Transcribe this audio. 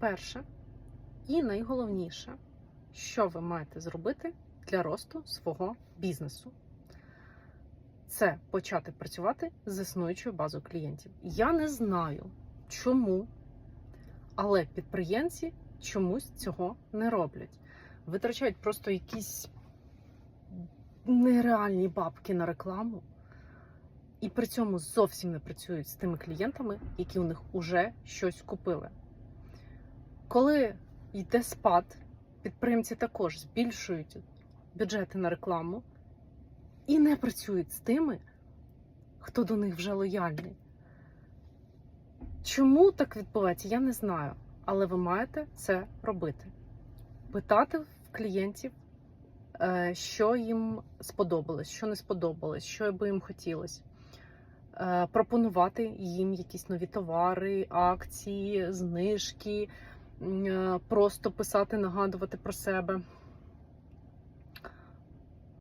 перше і найголовніше, що ви маєте зробити для росту свого бізнесу. Це почати працювати з існуючою базою клієнтів. Я не знаю, чому, але підприємці чомусь цього не роблять. Витрачають просто якісь нереальні бабки на рекламу, і при цьому зовсім не працюють з тими клієнтами, які у них вже щось купили. Коли йде спад, підприємці також збільшують бюджети на рекламу і не працюють з тими, хто до них вже лояльний. Чому так відбувається, я не знаю. Але ви маєте це робити. Питати в клієнтів, е, що їм сподобалось, що не сподобалось, що би їм хотілося. Е, Пропонувати їм якісь нові товари, акції, знижки, просто писати, нагадувати про себе.